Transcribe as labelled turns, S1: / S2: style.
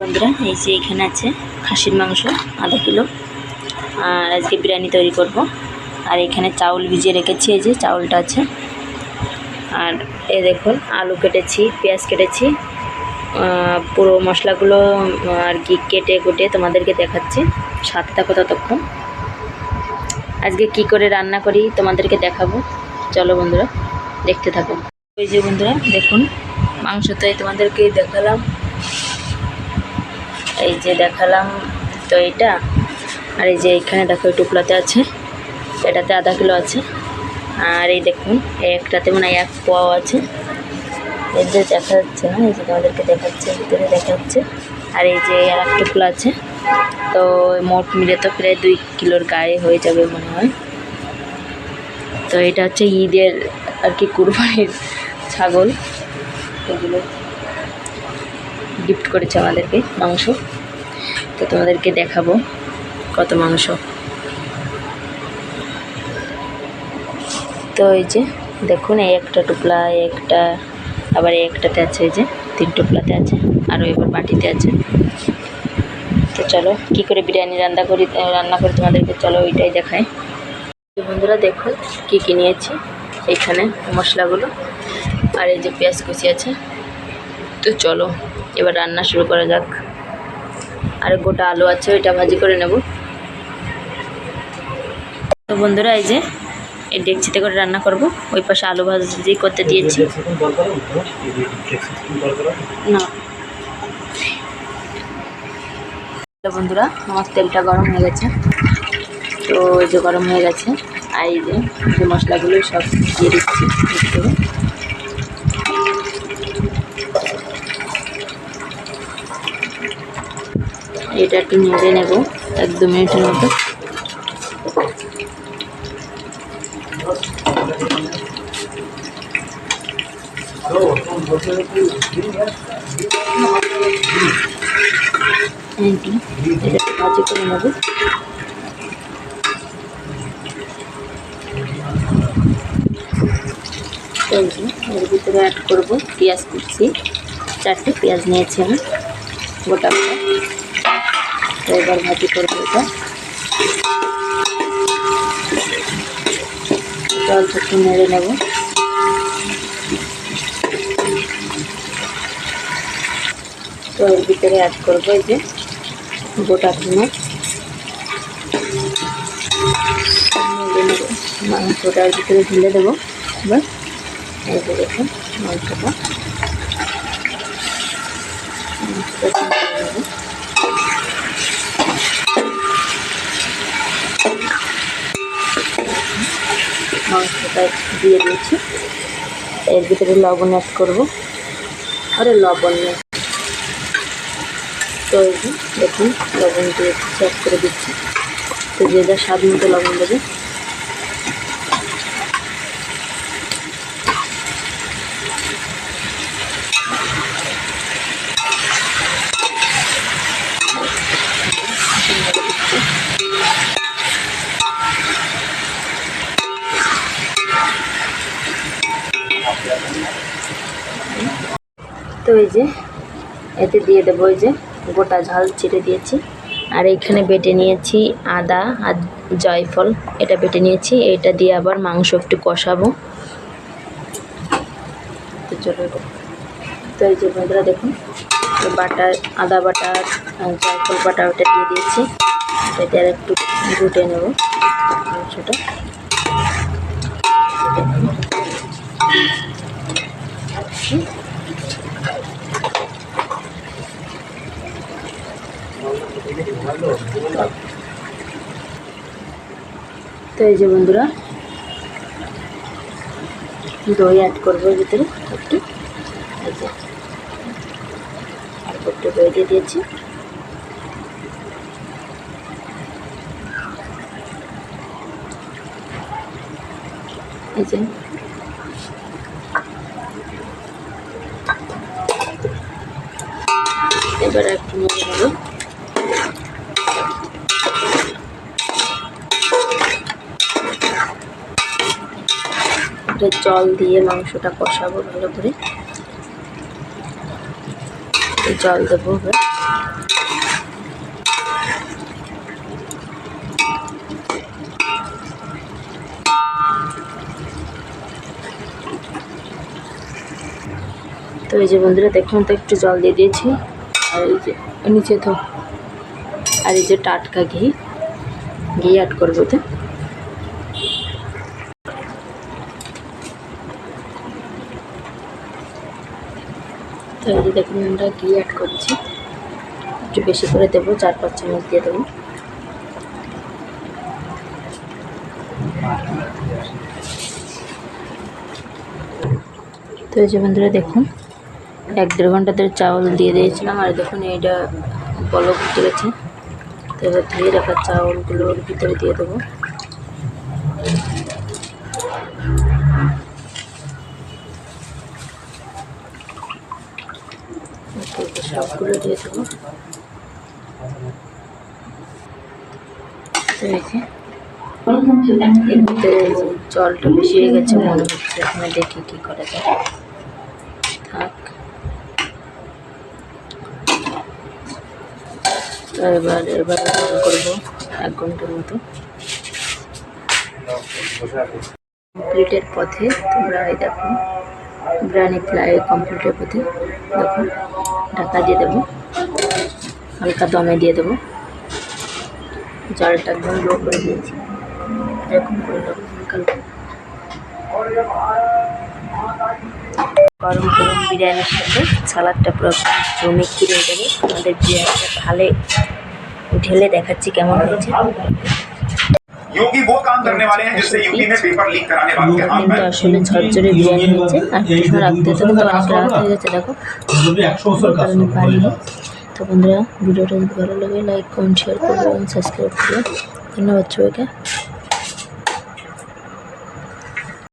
S1: বন্ধুরা, এই যে এখানে আছে খাসির মাংস, আধা কিলো। আর আজকে বিরিয়ানি তৈরি করব। আর এখানে চাউল ভিজিয়ে রেখেছি, এই যে চাউলটা আছে। আর এ দেখুন, আলু কেটেছি, পেঁয়াজ কেটেছি। পুরো মশলাগুলো আর কি কেটে কুটে তোমাদেরকে দেখাচ্ছি। সাথে থাকো ততক্ষণ। আজকে কি করে রান্না করি তোমাদেরকে দেখাবো। চলো বন্ধুরা, দেখতে থাকো। ওই যে বন্ধুরা, দেখুন, মাংস তো তোমাদেরকে দেখালাম। এই যে দেখালাম তো এটা আর এই যে এখানে দেখো টুকলাতে আছে। এটাতে আধা কিলো আছে। আর এই দেখুন একটাতে মানে এক পোয়াও আছে। এই যে দেখা যাচ্ছে না, এই যে তোমাদেরকে দেখাচ্ছে, ভিতরে দেখা যাচ্ছে। আর এই যে আর এক টুকলা আছে। তো মোট মিলে তো প্রায় দুই কিলোর গায়ে হয়ে যাবে মনে হয়। তো এটা হচ্ছে ঈদের আর কি কুরবানির ছাগল। এগুলো গিফট করেছে আমাদেরকে, মাংস। তো তোমাদেরকে দেখাবো কত মাংস। তো এই যে, দেখুন, এই একটা টুকলা একটা, আবার এই একটাতে আছে এই যে, তিন টুকলাতে আছে, আরও এবার বাটিতে আছে। তো চলো, কি করে বিরিয়ানি রান্না করি রান্না করি তোমাদেরকে, চলো ওইটাই দেখাই। বন্ধুরা, দেখুন, কী কী নিয়েছি এখানে মশলাগুলো। আর এই যে পেঁয়াজ কুচি আছে। তো চলো এবার রান্না শুরু করা যাক। আর গোটা আলু আছে, ওইটা ভাজি করে নেব। তো বন্ধুরা, এই যে এই ডেকচিতে করে রান্না করব। ওই পাশে আলু ভাজি করতে দিয়েছি। না। বন্ধুরা, আমার তেলটা গরম হয়ে গেছে। তো এই যে গরম হয়ে গেছে, আর এই যে মশলাগুলো সব দিয়ে দিচ্ছি এটা একটু নেড়ে নেব এক দু মিনিটের মতো এটা করে এর ভিতরে অ্যাড করব, পেঁয়াজ কুচি। চারটে পেঁয়াজ নিয়েছি আমি, গোটা তো এবার ভাজি করব এটা। জল একটু নেড়ে নেব। তো এর ভিতরে অ্যাড করব এই যে গোটা পেঁয়াজ নেড়ে নেব। মাংসটা এর ভিতরে ঢেলে দেবো এবার। এই যে দেখুন মাংসটা। মাংসটা ঢেলে নেব মাংসটা দিয়ে দিয়েছি। এর ভিতরে লবণ অ্যাড করব। আরে লবণ নেই তো দেখুন, লবণ দিয়ে অ্যাড করে দিচ্ছি। তো যে যা স্বাদ মতো লবণ দেবে। তো এই যে, এতে দিয়ে দেবো এই যে, গোটা ঝাল চিড়ে দিয়েছি। আর এইখানে বেটে নিয়েছি আদা আর জয়ফল। এটা বেটে নিয়েছি এটা দিয়ে আবার মাংস একটু কষাবো। তো চলো তো এই যে বন্ধুরা দেখুন এই বাটা, আদা বাটা আর জয়ফল বাটা ওটা দিয়ে দিয়েছি। এটা আর একটু ঘুটে নেব মাংসটা। তো এই যে বন্ধুরা, দই অ্যাড করব ভিতরে একটু। অল্প একটু দই দিয়ে দিয়েছি। এই এবার একটু নেড়ে নেব এটা জল দিয়ে মাংসটা কষাবো ভালো করে। জল দেবো তো এই যে বন্ধুরা, দেখুন তো একটু জল দিয়ে দিয়েছি। আর এই যে, নিচে তো, আর এই যে টাটকা ঘি ঘি অ্যাড করব তো তো দেখুন আমরা ঘি অ্যাড করছি। একটু বেশি করে দেবো, চার পাঁচ চামচ দিয়ে দেবো। তো এই যে বন্ধুরা দেখুন, এক দেড় ঘণ্টা ধরে চাউল দিয়ে দিয়েছিলাম, আর দেখুন এইটা বলক গেছে। তো এবার ধুয়ে রাখা চাউলগুলো ওর ভিতরে দিয়ে দেবো। সবগুলো দিয়ে দেবো। জলটা বেশি হয়ে গেছে, মনে হচ্ছে এখানে দেখি কি করা যায়। থাক। এবার এবার করব এক ঘণ্টার মতো। কমপ্লিটের পথে তোমরা দেখো ব্রানি ফ্লাই কমপ্লিটের পথে দেখো। ঢাকা দিয়ে দেবো। হালকা দমে দিয়ে দেবো। জলটা একদম লো করে দিয়েছি। এরকম করে দেবো, হালকা গরম গরম বিরিয়ানির সাথে সালাদটা পুরো জমে খিরে দেবে। আমাদের বিরিয়ানিটা ঢালে ঢেলে দেখাচ্ছি কেমন হয়েছে।
S2: योगी वो काम करने वाले हैं जिससे यूपी में पेपर लीक कराने वालों के हाथ
S1: কিন্তু
S2: में
S1: আসলে ঝরঝরে বিরিয়ানি হয়েছে আর কিছু রাখতে হতে কিন্তু অনেক রাত হয়ে গেছে দেখো
S3: যদি একশো বছর কাজ
S1: কারণে
S3: করতে
S1: পারিনি
S3: পারে
S1: তো বন্ধুরা ভিডিওটা যদি ভালো লাগে লাইক কমেন্ট শেয়ার করবে এবং সাবস্ক্রাইব করবে ধন্যবাদ সবাইকে